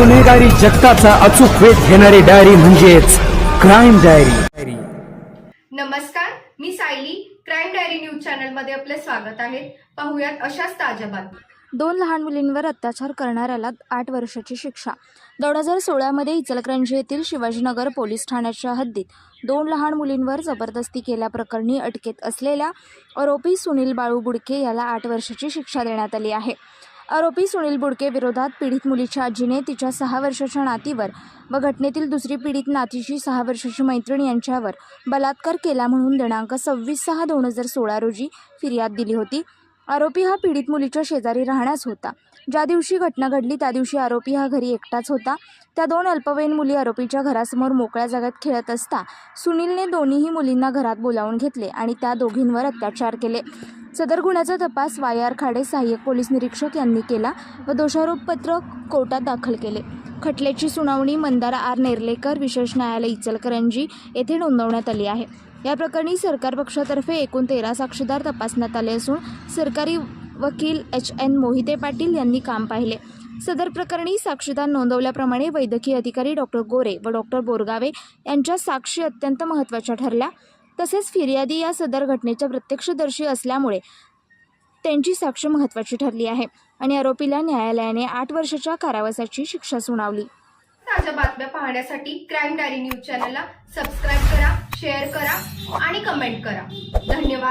गुन्हेगारी जगताचा अचूक वेध घेणारी डायरी म्हणजेच क्राईम डायरी. नमस्कार मी सायली. क्राईम डायरी न्यूज चॅनलमध्ये आपले स्वागत आहे. पाहुयात अशाच ताज्या बातम्या. दोन लहान मुलींवर अत्याचार करणाऱ्याला आठ वर्षाची शिक्षा. दोन हजार सोळामध्ये इचलकरंजी येथील शिवाजीनगर पोलीस ठाण्याच्या हद्दीत दोन लहान मुलींवर जबरदस्ती केल्याप्रकरणी अटकेत असलेल्या आरोपी सुनील बाळू बुडके याला आठ वर्षाची शिक्षा देण्यात आली आहे. आरोपी सुनील बुडके विरोधात पीडित मुलीच्या आजीने तिच्या सहा वर्षाच्या नातीवर व घटनेतील दुसरी पीडित नातीची सहा वर्षाची मैत्रीण यांच्यावर बलात्कार केला म्हणून दिनांक सव्वीस सहा दोन हजार सोळा रोजी फिर्याद दिली होती. आरोपी हा पीडित मुलीच्या शेजारी राहण्यास होता. ज्या दिवशी घटना घडली त्या दिवशी आरोपी हा घरी एकटाच होता. त्या दोन अल्पवयीन मुली आरोपीच्या घरासमोर मोकळ्या जागेत खेळत असता. सुनीलने दोन्हीही मुलींना घरात बोलावून घेतले आणि त्या दोघींवर अत्याचार केले. सदर गुन्ह्याचा तपास वाय आर खाडे सहाय्यक पोलीस निरीक्षक यांनी केला व दोषारोपपत्र कोर्टात दाखल केले. खटल्याची सुनावणी मंदार आर नेर्लेकर विशेष न्यायालय इचलकरंजी येथे नोंदवण्यात आली आहे. या प्रकरणी सरकार पक्षातर्फे एकूण तेरा साक्षीदार तपासण्यात आले असून सरकारी वकील एच एन मोहिते पाटील यांनी काम पाहिले. सदर प्रकरणी साक्षीदार नोंदवल्याप्रमाणे वैद्यकीय अधिकारी डॉक्टर गोरे व डॉक्टर बोरगावे यांच्या साक्षी अत्यंत महत्त्वाच्या ठरल्या. तसेच फिर्यादी या सदर घटनेच्या प्रत्यक्षदर्शी असल्यामुळे त्यांची साक्ष महत्त्वाची ठरली आहे आणि आरोपीला न्यायालयाने आठ वर्षाच्या कारावासाची शिक्षा सुनावली. ताज्या बातम्या पाहण्यासाठी क्राईम डायरी न्यूज चॅनलला सबस्क्राईब करा शेअर करा आणि कमेंट करा. धन्यवाद.